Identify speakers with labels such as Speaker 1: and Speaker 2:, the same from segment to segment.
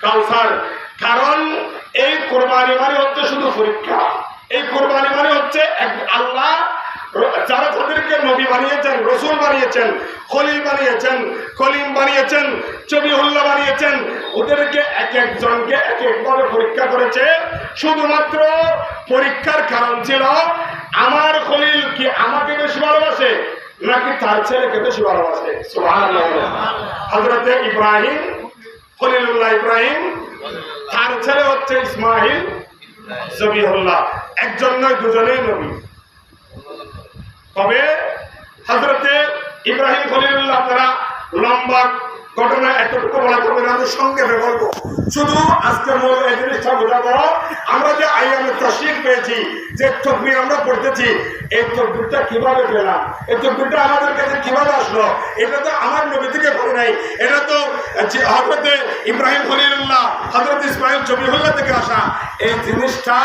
Speaker 1: কাউসার। কারণ এই কোরবানি মানে হচ্ছে শুধু পরীক্ষা। এই কোরবানি মানে হচ্ছে আল্লাহ যারা তাদেরকে নবী বানিয়েছেন, রসুল বানিয়েছেন, খলিল বানিয়েছেন, কলিম বানিয়েছেন বানিয়েছেন, ওদেরকে এক একজনকে এক একভাবে পরীক্ষা করেছে। শুধুমাত্র পরীক্ষার কারণ ছিল, আমার খলিল কি আমাকে বেশি ভালোবাসে, নাকি তার ছেলেকে বেশি ভালোবাসে? হজরতে ইব্রাহিম খলিলুল্লাহ ইব্রাহিম, তার ছেলে হচ্ছে ইসমাহিল জবিহুল্লাহ। একজন নয়, দুজনেই নবী। তবে হজরতে ইব্রাহিম খলিলুল্লাহ তারা লম্বা ঘটনা এতটুকু বলা না। শুধু আজকে আমরা যে আইয়ামে তসিক পেয়েছি, যে আমরা পড়তেছি, এই তকবিরটা কীভাবে পেলাম? এই তকবিরটা আমাদের কাছে কীভাবে আসলো? এটা তো আমার নবী থেকে পড়ে নাই, এটা তো হজরতে ইব্রাহিম হলিল্লাহ হজরত ইসমাইল জবিহুল্লাহ থেকে আসা। এই জিনিসটা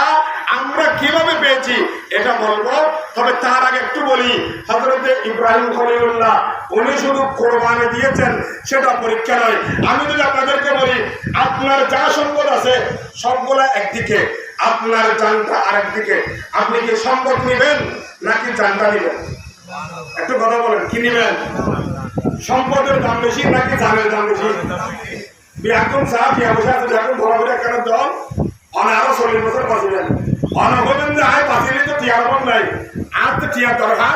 Speaker 1: আমরা কীভাবে পেয়েছি এটা বলব। তবে তার আগে একটু বলি হজরতে ইব্রাহিম খলিলুল্লাহ উনি শুধু কোরবানি দিয়েছেন সেটা পরীক্ষা নয়। আমি যদি আপনাদেরকে বলি আপনার যা সম্পদ আছে সবগুলা একদিকে। আপনার জানটা আরেকদিকে। আপনি কি সম্পদ নেবেন নাকি জানটা নেবেন? একটু কথা বলেন কি নেবেন? সম্পদের দাম বেশি নাকি জানের দাম বেশি? এখন চা বিয়া বসে আছে যখন বরাবর একটা দল অনে আরও চল্লিশ বছর বাঁচিলেন। বলেন যে আয় বাঁচিলে তো টিয়ার মন আর তো টিয়ার দরকার?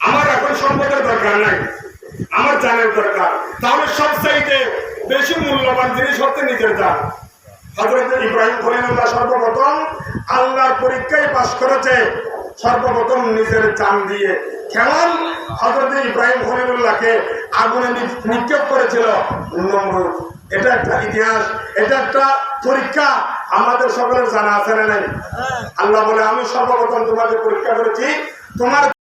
Speaker 1: আমার এখন সম্পদের দরকার নাই। আমার জানের দরকার। তাহলে সব চাইতে বেশি মূল্যবান জিনিস হচ্ছে নিজের জান। হজরত ইব্রাহিম খলিলুল্লাহ সর্বপ্রথম আল্লাহর পরীক্ষায় পাশ করেছে। সর্বপ্রথম নিজের চান দিয়ে। কেমন? হজরত ইব্রাহিম খলিলুল্লাহকে আগুনে নিক্ষেপ করেছিল। এটা একটা ইতিহাস, এটা একটা পরীক্ষা। আমাদের সকলের জানা আছে না নাই? আল্লাহ বলে আমি সর্বপ্রথম তোমাকে পরীক্ষা করেছি। তোমার